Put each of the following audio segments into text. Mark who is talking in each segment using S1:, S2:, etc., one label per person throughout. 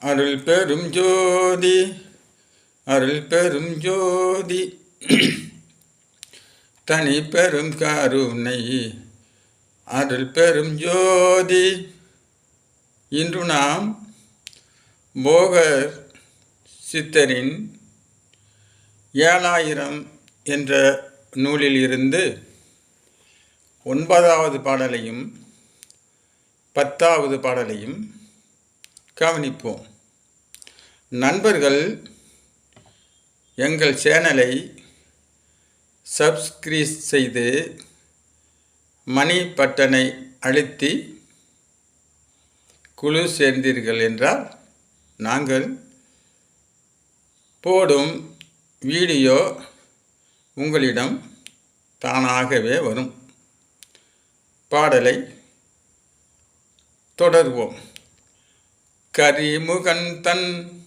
S1: அருள் பெரும் ஜோதி அருள் பெரும் ஜோதி. தனி பெரும் கருணை அருள் பெரும் ஜோதி. இன்று நாம் போகர் சித்தரின் ஏழாயிரம் என்ற நூலில் இருந்து ஒன்பதாவது பாடலையும் பத்தாவது பாடலையும் கவனிப்போம். நண்பர்கள் எங்கள் சேனலை சப்ஸ்கிரீஸ் செய்து மணி பட்டனை அழுத்தி குழு சேர்ந்தீர்கள் என்றால் நாங்கள் போடும் வீடியோ உங்களிடம் தானாகவே வரும். பாடலை தொடர்வோம். கரிமுகன் தன்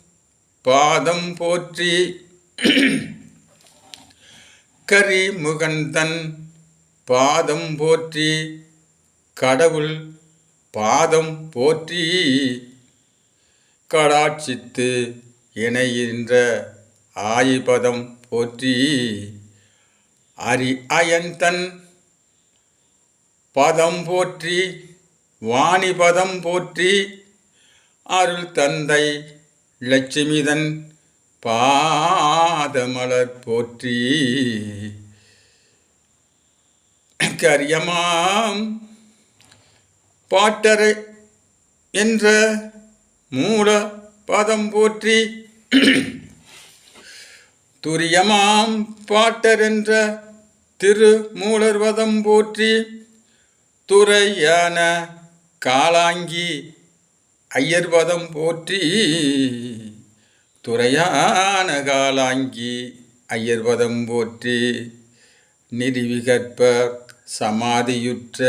S1: பாதம் போற்றி. கரிமுகந்தன் பாதம் போற்றி. கடவுள் பாதம் போற்றி. கடாட்சித்து இணைகின்ற ஆயிபதம் போற்றி. அரி அயந்தன் பதம் போற்றி. வாணிபதம் போற்றி. அருள் தந்தை லட்சுமிதன் பாதமலர் போற்றி. கரியமாம் பாட்டரை என்ற மூல பதம் போற்றி. துரியமாம் பாட்டர் என்ற திரு மூலர்வதம் போற்றி. துறையான காலாங்கி ஐயர்வதம் போற்றி துறையான காலாங்கி ஐயர்வதம் போற்றி நிதிவிகற்ப சமாதியுற்ற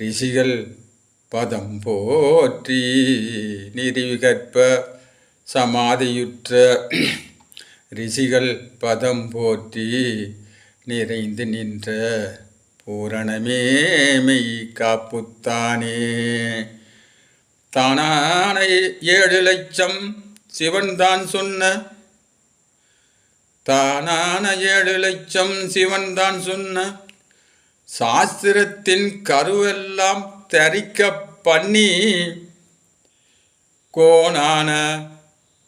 S1: ரிஷிகள் பதம் போற்றி நிதிவிகற்ப சமாதியுற்ற ரிஷிகள் பதம் போற்றி நிறைந்து நின்ற பூரணமே மெய் காப்புத்தானே. தானான ஏழு லட்சம் சிவன் தான் சொன்ன. தானான ஏழு லட்சம் சிவன் தான் சொன்ன. சாஸ்திரத்தின் கருவெல்லாம் தரிக்க பண்ணி. கோணான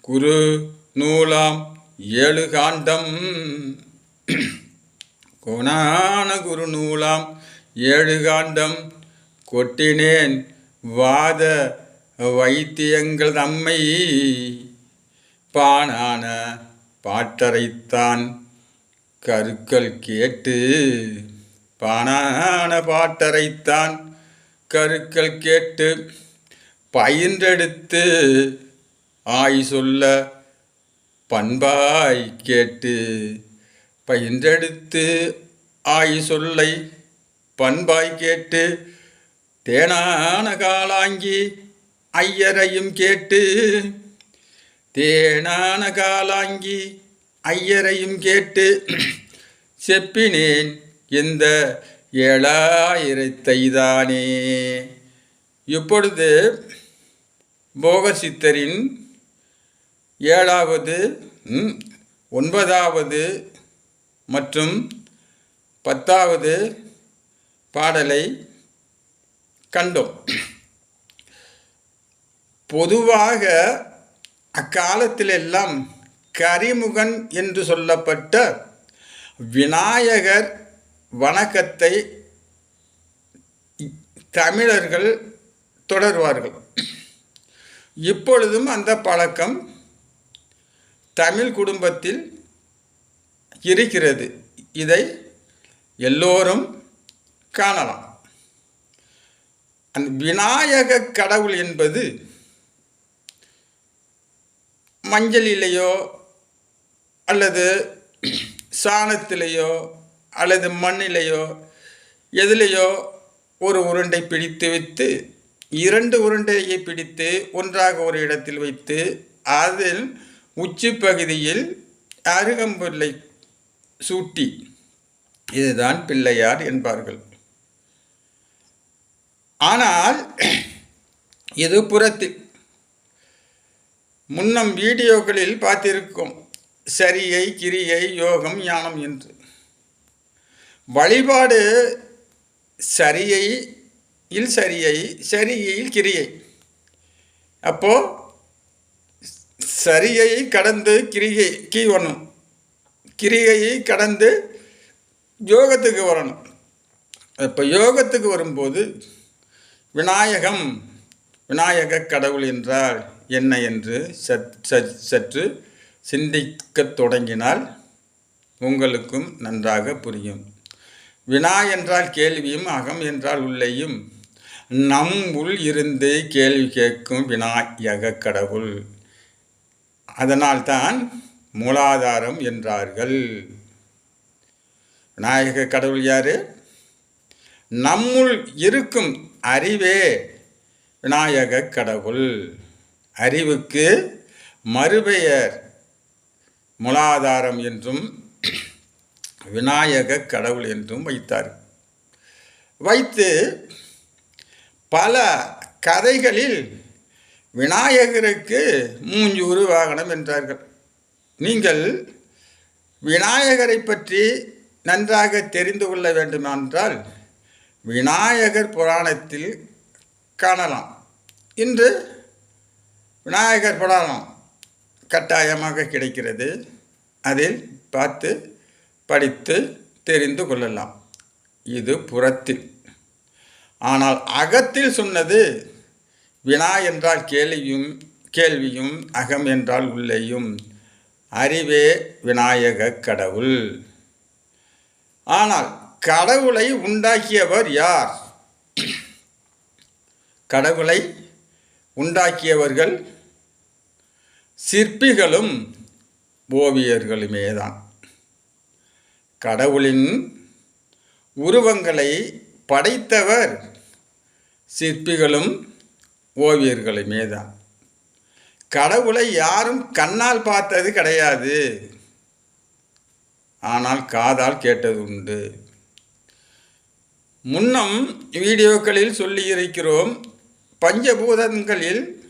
S1: குரு நூலாம் ஏழு காண்டம் கோணான குரு நூலாம் ஏழு காண்டம் கொட்டினேன் வாத வைத்தியங்கள் தம்மை பானான பாட்டரைத்தான் கருக்கள் கேட்டு பானான பாட்டரைத்தான் கருக்கள் கேட்டு பயின்றெடுத்து ஆய் சொல்ல பண்பாய் கேட்டு பயின்றெடுத்து ஆய் சொல்லை பண்பாய் கேட்டு தேனான காலாங்கி ஐயரையும் கேட்டு தேனான காலாங்கி ஐயரையும் கேட்டு செப்பினேன் இந்த ஏழாயிரத்தைதானே? இப்பொழுது போகசித்தரின் ஏழாவது ஒன்பதாவது மற்றும் பத்தாவது பாடலை கண்டோம். பொதுவாக அக்காலத்திலெல்லாம் கரிமுகன் என்று சொல்லப்பட்ட விநாயகர் வணக்கத்தை தமிழர்கள் தொடர்வார்கள். இப்பொழுதும் அந்த பழக்கம் தமிழ் குடும்பத்தில் இருக்கிறது. இதை எல்லோரும் காணலாம். அந்த விநாயக கடவுள் என்பது மஞ்சளிலேயோ அல்லது சாணத்திலேயோ அல்லது மண்ணிலேயோ எதிலேயோ ஒரு உருண்டை பிடித்து வைத்து இரண்டு உருண்டையை பிடித்து ஒன்றாக ஒரு இடத்தில் வைத்து அதில் உச்சி பகுதியில் அருகம்புல்லை சூட்டி. இதுதான் பிள்ளையார் என்பார்கள். ஆனால் இது புறத்தில் முன்னம் வீடியோக்களில் பார்த்திருக்கோம் சரியை கிரியை யோகம் ஞானம் என்று. வழிபாடு சரியை இல் சரியை சரியில் கிரியை. அப்போ சரியை கடந்து கிரியை கீ வரணும். கிரியையை கடந்து யோகத்துக்கு வரணும். இப்போ யோகத்துக்கு வரும்போது விநாயகம் விநாயக கடவுள் என்றால் என்ன என்று சற்று சிந்திக்கத் தொடங்கினால் உங்களுக்கும் நன்றாக புரியும். வினா என்றால் கேள்வியும் அகம் என்றால் உள்ளேயும். நம் உள் இருந்து கேள்வி கேட்கும் விநாயக கடவுள். அதனால்தான் மூலாதாரம் என்றார்கள். விநாயக கடவுள் யாரு? நம்முள் இருக்கும் அறிவே விநாயக கடவுள். அறிவுக்கு மறுபெயர் மூலாதாரம் என்றும் விநாயக கடவுள் என்றும் வைத்தார். வைத்து பல கதைகளில் விநாயகருக்கு மூஞ்சூறு வாகனம் என்றார்கள். நீங்கள் விநாயகரை பற்றி நன்றாக தெரிந்து கொள்ள வேண்டுமென்றால் விநாயகர் புராணத்தில் காணலாம். இன்று விநாயகர் படம் கட்டாயமாக கிடைக்கிறது. அதில் பார்த்து படித்து தெரிந்து கொள்ளலாம். இது புறத்தில். ஆனால் அகத்தில் சொன்னது வினா என்றால் கேள்வியும் கேள்வியும் அகம் என்றால் உள்ளேயும். அறிவே விநாயக கடவுள். ஆனால் கடவுளை உண்டாக்கியவர் யார்? கடவுளை உண்டாக்கியவர்கள் சிற்பிகளும் ஓவியர்களுமே தான் கடவுளின் உருவங்களை படைத்தவர் சிற்பிகளும் ஓவியர்களுமே தான் கடவுளை யாரும் கண்ணால் பார்த்தது கிடையாது. ஆனால் காதால் கேட்டது உண்டு முன்னம் வீடியோக்களில் சொல்லியிருக்கிறோம் பஞ்சபூதங்களில்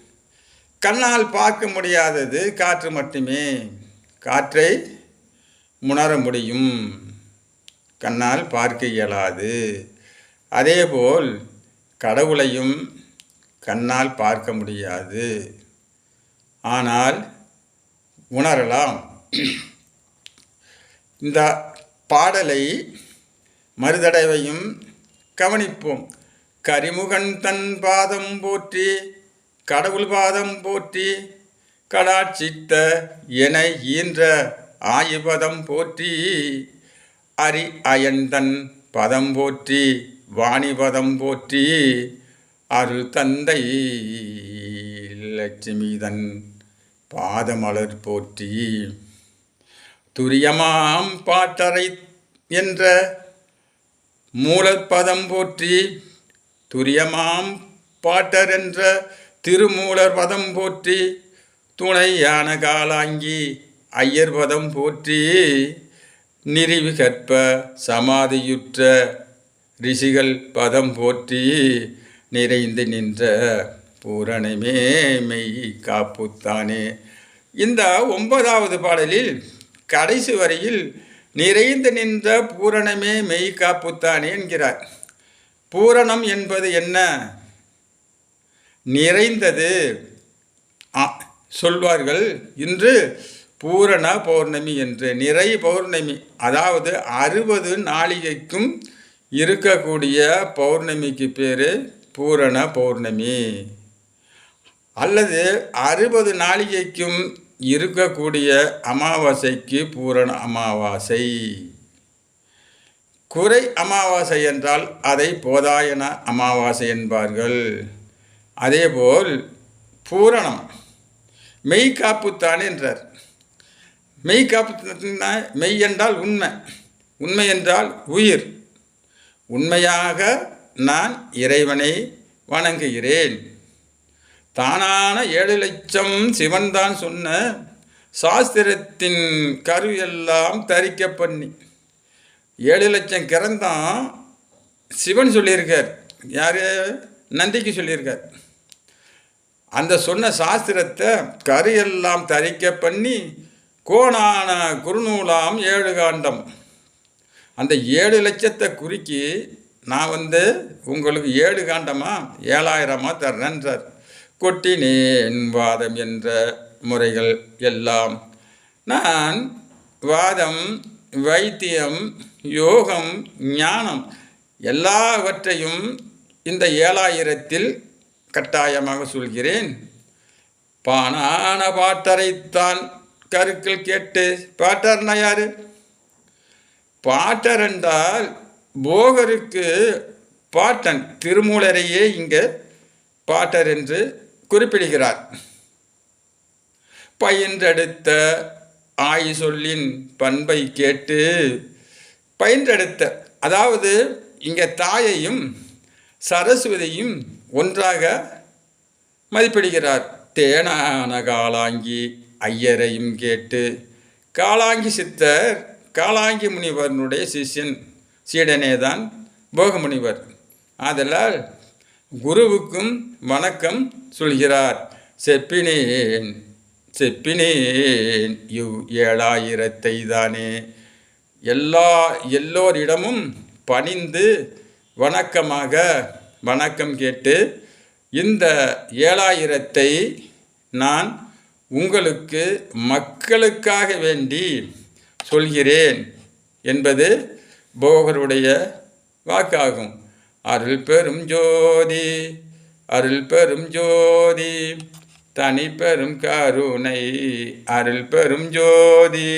S1: கண்ணால் பார்க்க முடியாதது காற்று மட்டுமே. காற்றை உணர முடியும். கண்ணால் பார்க்க இயலாது. அதேபோல் கடவுளையும் கண்ணால் பார்க்க முடியாது. ஆனால் உணரலாம். இந்த பாடலை மறுதடவையும் கவனிப்போம். கரிமுகன் தன் பாதம் போற்றி கடவுள் பாதம் போற்றி கடாட்சித்த என ஈன்ற ஆயுபதம் போற்றி அரி அயந்தன் பதம் போற்றி வாணிபதம் போற்றி அருள் தந்தை லட்சுமிதன் பாதமலர் போற்றி. துரியமாம் பாட்டறை என்ற மூலப்பதம் போற்றி துரியமாம் பாட்டர் என்ற திருமூலர் பதம் போற்றி துணையான காலாங்கி ஐயர் பதம் போற்றி நிறிவு கற்ப சமாதியுற்ற ரிஷிகள் பதம் போற்றி நிறைந்து நின்ற பூரணமே மெய் காப்புத்தானே. இந்த ஒன்பதாவது பாடலில் கடைசி வரையில் நிறைந்து நின்ற பூரணமே மெய் காப்புத்தானே என்கிறார். பூரணம் என்பது என்ன? நிறைந்தது. சொல்வார்கள் இன்று பூரண பௌர்ணமி என்று. நிறை பௌர்ணமி அதாவது அறுபது நாளிகைக்கும் இருக்கக்கூடிய பௌர்ணமிக்கு பேர் பூரண பௌர்ணமி. அல்லது அறுபது நாளிகைக்கும் இருக்கக்கூடிய அமாவாசைக்கு பூரண அமாவாசை. குறை அமாவாசை என்றால் அதை போதாயன அமாவாசை என்பார்கள். அதேபோல் பூரணம். மெய்காப்புத்தான் என்றார். மெய்காப்பு மெய் என்றால் உண்மை. உண்மை என்றால் உயிர். உண்மையாக நான் இறைவனை வணங்குகிறேன். தானான ஏழு லட்சம் சிவன் தான் சொன்ன சாஸ்திரத்தின் கரு எல்லாம் தரிக்க பண்ணி. ஏழு லட்சம் கிறந்தான் சிவன் சொல்லியிருக்கார். யார்? நந்திக்கு சொல்லியிருக்கார். அந்த சொன்ன சாஸ்திரத்தை கரையெல்லாம் தரிக்க பண்ணி கோணான குறுநூலாம் ஏழு காண்டம். அந்த ஏழு லட்சத்தை குறுக்கி நான் வந்து உங்களுக்கு ஏழு காண்டமா? ஏழாயிரமா தர்றேன்றார் கொட்டினேன் வாதம் என்ற முறைகள் எல்லாம். நான் வாதம் வைத்தியம் யோகம் ஞானம் எல்லாவற்றையும் இந்த ஏழாயிரத்தில் கட்டாயமாக சொல்கிறேன். பானான பாட்டரைத்தான் கருக்கள் கேட்டு பாட்டர்னா யாரு? பாட்டர் என்றால் போகருக்கு பாட்டன் திருமூலரையே இங்கே பாட்டர் என்று குறிப்பிடுகிறார். பயின்றெடுத்த ஆய் சொல்லின் பண்பை கேட்டு பயின்றெடுத்த அதாவது இங்கே தாயையும் சரஸ்வதியும் ஒன்றாக மதிப்பிடுகிறார். தேனான காலாங்கி ஐயரையும் கேட்டு காலாங்கி சித்தர் காலாங்கி முனிவரனுடைய சிஷ்யன் சீடனே தான் போகமுனிவர். ஆதலால் குருவுக்கும் வணக்கம் சொல்கிறார். செப்பினேன் செப்பினேன் இவ் ஏழாயிரத்தை தானே. எல்லா எல்லோரிடமும் பணிந்து வணக்கமாக வணக்கம் கேட்டு இந்த ஏழாயிரத்தை நான் உங்களுக்கு மக்களுக்காக வேண்டி சொல்கிறேன் என்பது போகருடைய வாக்காகும். அருள் பெரும் ஜோதி அருள் பெரும் ஜோதி தனி பெரும் கருணை அருள் பெரும் ஜோதி.